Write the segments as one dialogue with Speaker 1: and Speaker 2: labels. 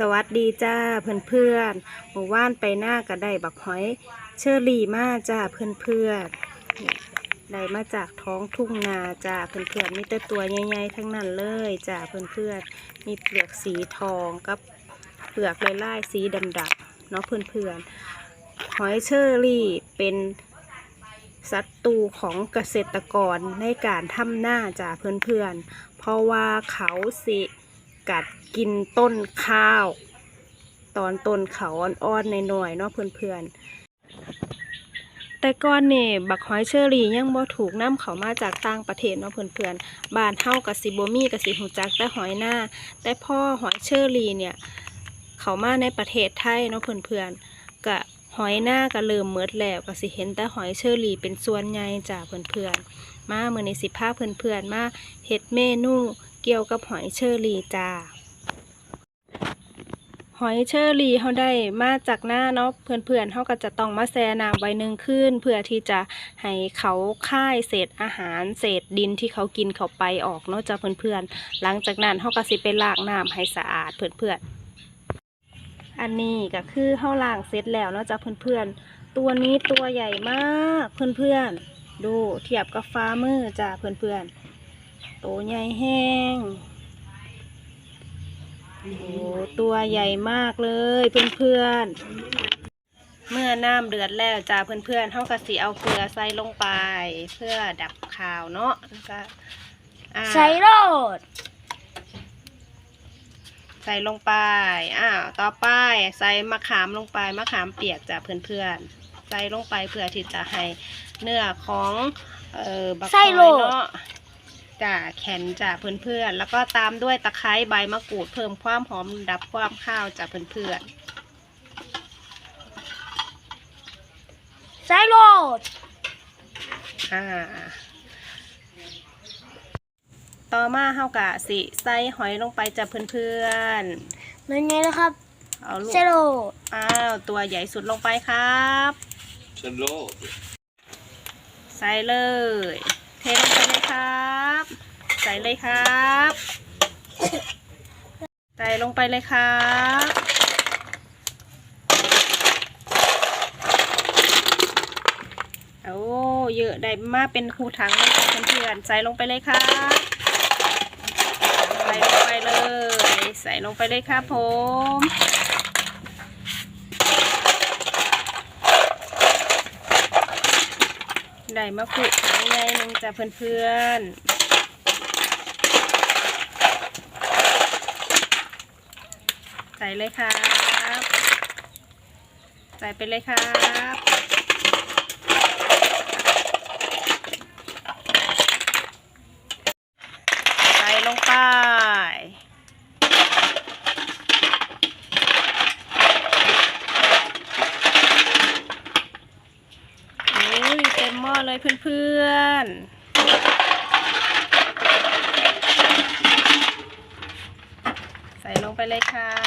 Speaker 1: สวัสดีจ้าเพื่อนๆหมู่ว่านไปหน้าก็ได้บักหอย เชอรี่มาจ้าเพื่อนๆนี่ได้มาจากท้องทุ่งนาจ้าเพื่อนๆมีแต่ตัวใหญ่ๆทั้งนั้นเลยจ้าเพื่อนๆมีเปลือกสีทองกับเปลือกลายๆสีดำๆเนาะเพื่อนๆหอยเชอรี่เป็นศัตรูของเกษตรกรในการทำหน้าจ้าเพื่อนๆเพราะว่าเขาสิ กัดกินต้นข้าว ตอนต้นเขาอ่อนๆหน่อยเนาะเพื่อนๆ แต่ก่อนนี่บักหอยเชอรี่ยังบ่ถูกนํเขามาจากต่างประเทศเนาะเพื่อนๆบ้านเฮากับสิบมีกับสิหูจักแต่หอยหน้า แต่พ่อหอยเชอรี่เนี่ย เขามาในประเทศไทยเนาะเพื่อนๆกะหอยหน้าก็เริ่มเมิดแล้วก็สิเห็นแต่หอยเชอรี่เป็นส่วนใหญ่จ้าเพื่อนๆมาเมื่อในสิพาเพื่อนๆมาเฮ็ดเมนู เกี่ยวกับหอยเชอรี่จ้า หอยเชอรี่เขาได้มาจากหน้าเนาะเพื่อนๆเขาก็จะต้องมาแช่น้ำใบหนึ่งขึ้น เพื่อที่จะให้เขาค่ายเศษอาหารเศษดินที่เขากินเข้าไปออกเนาะจ้าเพื่อนๆ หลังจากนั้นเขาก็สิไปล้างน้ำให้สะอาดเพื่อนๆอันนี้ก็คือเขาล้างเสร็จแล้วเนาะจ้าเพื่อนๆ ตัวนี้ตัวใหญ่มากเพื่อนๆ ดูเทียบกับฟ้ามือจ้าเพื่อนๆ ตัวใหญ่แห้งโอ้ตัวใหญ่มากเลยเพื่อนๆ เมื่อน้ำเดือดแล้วจ้าเพื่อนๆเท่ากับสีเอาเกลือใส่ลงไป เพื่อดับคาวเนาะแล้วก็อ่า
Speaker 2: ใช้โรด
Speaker 1: ใส่ลงไปอ้าวต่อไปใส่มะขามลงไปมะขามเปียกจ้าเพื่อนๆ ใส่ลงไปเพื่อที่จะให้เนื้อของเอ่อบักหอยเนาะ จ้าแข็งจ้าเพื่อนๆ แล้วก็ตามด้วยตะไคร้ใบมะกรูดเพิ่มความหอมดับความข้าวจ้าเพื่อนๆ
Speaker 2: ใช้โรด
Speaker 1: อ่าต่อมาเฮากะสิใส่หอยลงไปจ้ะเพื่อน
Speaker 2: นั่นไงนะครับ
Speaker 1: ๆเอาลูก
Speaker 2: ใช้โรด
Speaker 1: อ้าวตัวใหญ่สุดลงไปครับ
Speaker 3: ฉันโลด
Speaker 1: ใส่เลย เทลงไปเลยครับ ใส่เลยครับ ใส่ลงไปเลยครับโอ้เยอะได้มากเป็นคูถังเลยค่ะเพื่อนๆใส่ลงไปเลยครับ ใส่ลงไปเลย ใส่ลงไปเลยครับผม ได้มะกรูดใหญ่หนึ่งจ้ะเพื่อนๆ ใส่เลยครับ ใส่ไปเลยครับใส่ลงไป อุ้ย เต็มหม้อเลยเพื่อนๆ ใส่ลงไปเลยครับ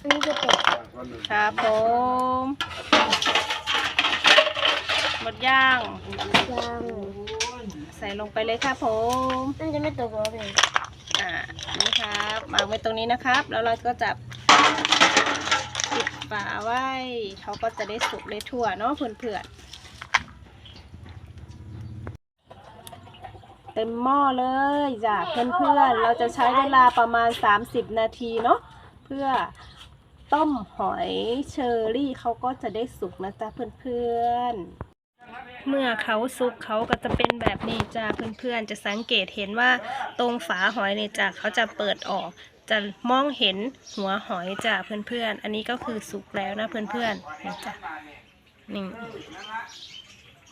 Speaker 2: อันนี้จะเป็ด
Speaker 1: ครับผมหมดย่าง
Speaker 2: ยัง
Speaker 1: ใส่ลงไปเลยครับผม
Speaker 2: น่าจะไม่ตกหรอกเลย
Speaker 1: อ่านี่ครับวางไว้ตรงนี้นะครับ แล้วเราก็จะปิดฝาไว้ เขาก็จะได้สุกได้ทั่วเนาะเพื่อนๆ เต็มหม้อเลยจ้ะเพื่อนๆเราจะใช้เวลาประมาณ 30 นาทีเนาะเพื่อต้มหอยเชอรี่เขาก็จะได้สุกนะจ๊ะเพื่อนๆ เมื่อเขาสุกเขาก็จะเป็นแบบนี้จ้าเพื่อนๆ จะสังเกตเห็นว่าตรงฝาหอยนี่จ้าเขาจะเปิดออก จะมองเห็นหัวหอยจ้าเพื่อนๆ อันนี้ก็คือสุกแล้วนะเพื่อนๆนี่จ้ะนี่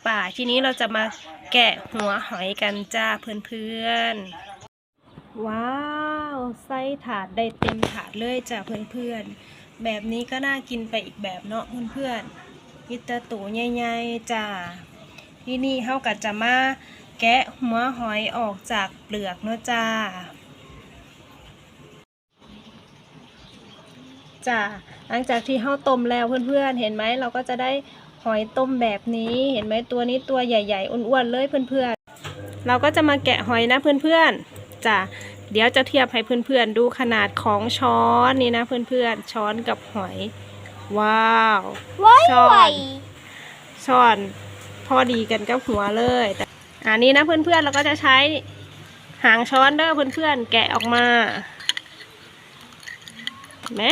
Speaker 1: ป่า ทีนี้เราจะมาแกะหัวหอยกันจ้าเพื่อนๆ ว้าวไส้ถาดได้เต็มถาดเลยจ้าเพื่อนๆ แบบนี้ก็น่ากินไปอีกแบบเนาะเพื่อนๆมิตรตูใหญ่ๆจ้าที่นี่เฮาก็จะมาแกะหัวหอยออกจากเปลือกเนาะจ้าจ้าหลังจากที่เฮาต้มแล้วเพื่อนๆ เห็นไหมเราก็จะได้ หอยต้มแบบนี้ เห็นไหมตัวนี้ตัวใหญ่ๆอ้วนๆเลยเพื่อนๆ เราก็จะมาแกะหอยนะเพื่อนๆจ้าเดี๋ยวจะเทียบให้เพื่อนๆดูขนาดของช้อนนี่นะเพื่อนๆช้อนกับหอย ว้าว
Speaker 2: ไว้
Speaker 1: ช้อน
Speaker 2: ไว้
Speaker 1: ช้อนพอดีกันกับหัวเลยแต่อันนี้นะเพื่อนๆเราก็จะใช้หางช้อนเด้อเพื่อนๆแกะออกมาเห็นไหม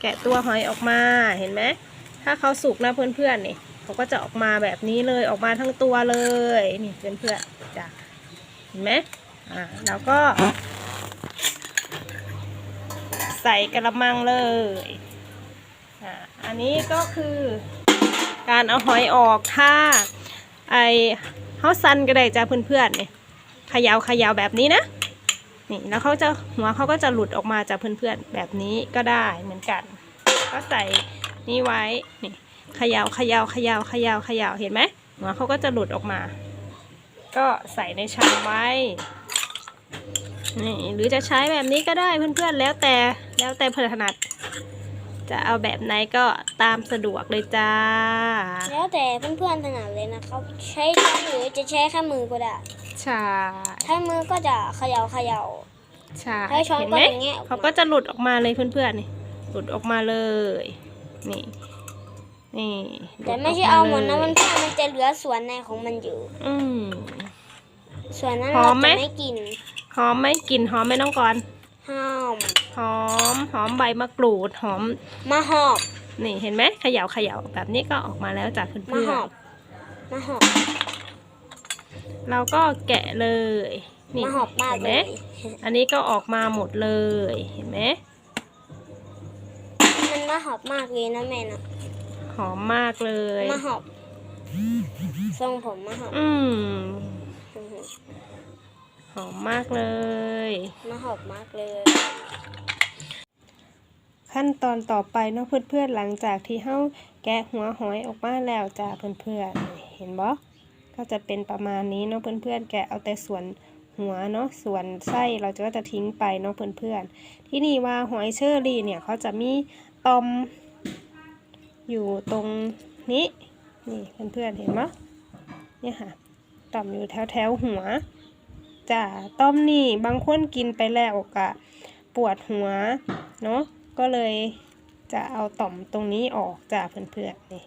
Speaker 1: แกะตัวหอยออกมาเห็นไหม ถ้าเขาสุกนะเพื่อนๆนี่เขาก็จะออกมาแบบนี้เลยออกมาทั้งตัวเลยนี่เพื่อนๆจ้ะเห็นไหมอ่าแล้วก็ ใส่กระมังเลยอ่าอันนี้ก็คือการเอาหอยออกถ้าไอเฮาซันก็ได้จ้าเพื่อนๆนี่ขยาวขยาวแบบนี้นะนี่แล้วเขาจะหัวเขาก็จะหลุดออกมาจากเพื่อนๆแบบนี้ก็ได้เหมือนกัน ก็ใส่ นี่ไว้นี่เขยาวขยาวขยาวขยาวขยาวเห็นไหมหัวเขาก็จะหลุดออกมา ก็ใส่ในชามไว้นี่หรือจะใช้แบบนี้ก็ได้เพื่อนๆแล้วแต่แล้วแต่เพื่อนถนัด จะเอาแบบไหนก็ตามสะดวกเลยจ้า
Speaker 2: แล้วแต่เพื่อนๆถนัดเลยนะครับ ใช้ช้อนหรือจะใช้แค่มือก็ได้
Speaker 1: ใช่
Speaker 2: ใช้มือก็จะเขย่าเขย่า
Speaker 1: ใช่
Speaker 2: ใช้ช้อน
Speaker 1: เห็น
Speaker 2: ก็
Speaker 1: ไหม
Speaker 2: อย่างเงี้ยออกมา
Speaker 1: เขาก็จะหลุดออกมาเลยเพื่อนๆนี่หลุดออกมาเลย นี่ นี่
Speaker 2: แต่ไม่
Speaker 1: ลุ
Speaker 2: ใช่
Speaker 1: ดก
Speaker 2: เอาหมดนะ
Speaker 1: ล
Speaker 2: มัน
Speaker 1: ย
Speaker 2: เพื่อนมันจะเหลือส่วนในของมันอยู่
Speaker 1: อืม
Speaker 2: ส่วนนั้น
Speaker 1: หอ
Speaker 2: เรา
Speaker 1: มไหม
Speaker 2: จะไม่กิน
Speaker 1: หอมไหมกลิ่นหอมไหมน้องกรณ์
Speaker 2: ห้าม
Speaker 1: หอม หอมใบมะกรูด หอม
Speaker 2: มาหอบ
Speaker 1: นี่เห็นไหมเขย่าเขย่าแบบนี้ก็ออกมาแล้วจากเพื่
Speaker 2: มา
Speaker 1: อน
Speaker 2: หอบมาหอบ
Speaker 1: ๆเราก็แกะเลย นี่
Speaker 2: มาหอบมาก
Speaker 1: เห็นไห
Speaker 2: เล
Speaker 1: ม
Speaker 2: ย
Speaker 1: อันนี้ก็ออกมาหมดเลย เห็นไหม
Speaker 2: มันมาห อบมากเลยนะแม่นะ
Speaker 1: หอมมากเลย
Speaker 2: มาหอบทรงผมมาหอบ
Speaker 1: อืม
Speaker 2: อื้อหือ
Speaker 1: หอมมากเลย
Speaker 2: มาหอบมากเลย
Speaker 1: ขั้นตอนต่อไปเนาะเพื่อนๆหลังจากที่เฮาแกะหัวหอยออกมาแล้วจ้าเพื่อนๆเห็นบ่ก็จะเป็นประมาณนี้เนาะเพื่อนๆแกะเอาแต่ส่วนหัวเนาะส่วนไส้เราจะก็จะทิ้งไปเนาะเพื่อนๆที่นี่ว่าหอยเชอรี่เนี่ยเขาจะมีต อม อยู่ตรงนี้ นี่เพื่อนๆเห็นไหมเนี่ยค่ะต่อมอยู่แถวแถวหัวจ้าต้อมนี่บางคนกินไปแล้วกะปวดหัวเนาะก็เลยจะเอาต่อมตรงนี้ออกจ้าเพื่อนๆนี่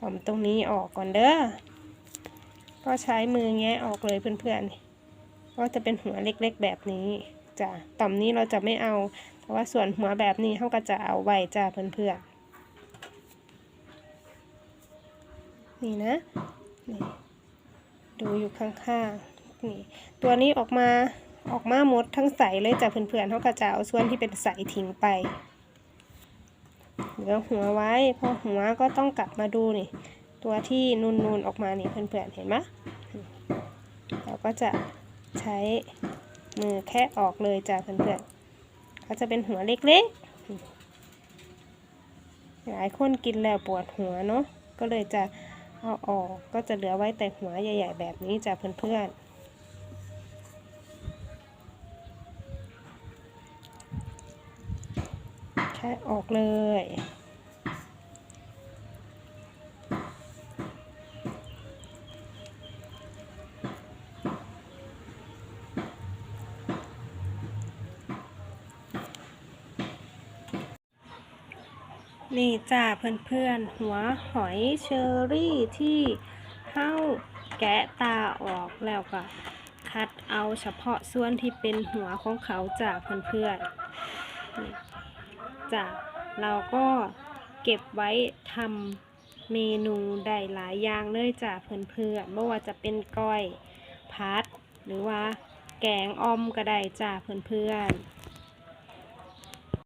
Speaker 1: ต่อมตรงนี้ออกก่อนเด้อก็ใช้มือแงะออกเลยเพื่อนๆก็จะเป็นหัวเล็กๆแบบนี้จ้าต่อมนี้เราจะไม่เอา แต่ว่าส่วนหัวแบบนี้เขาก็จะเอาไว้จ้าเพื่อนๆนี่นะนี่ดูอยู่ข้างๆนี่ตัวนี้ออกมาออกมาหมดทั้งใสเลยจากเพื่อนๆเขาก็จะเอาส่วนที่เป็นใสทิ้งไปเหลือหัวไว้พอหัวก็ต้องกลับมาดูนี่ ตัวที่นูนๆออกมานี่เพื่อนๆเห็นไหมเราก็จะใช้มือแค่ออกเลยจากเพื่อนๆ เขาจะเป็นหัวเล็กๆ หลายคนกินแล้วปวดหัวเนาะ ก็เลยจะเอาออก ก็จะเหลือไว้แต่หัวใหญ่ ๆ แบบนี้จ้ะเพื่อนๆแค่ออกเลย นี่จ้าเพื่อนๆ หัวหอยเชอรี่ที่เข้าแกะตาออกแล้วก็คัดเอาเฉพาะส่วนที่เป็นหัวของเขาจ้าเพื่อนๆจ้าเราก็เก็บไว้ทำเมนูได้หลายอย่างเลยจ้าเพื่อนๆไม่ว่าจะเป็นก้อยพัด หรือว่าแกงออมก็ได้จ้าเพื่อนๆ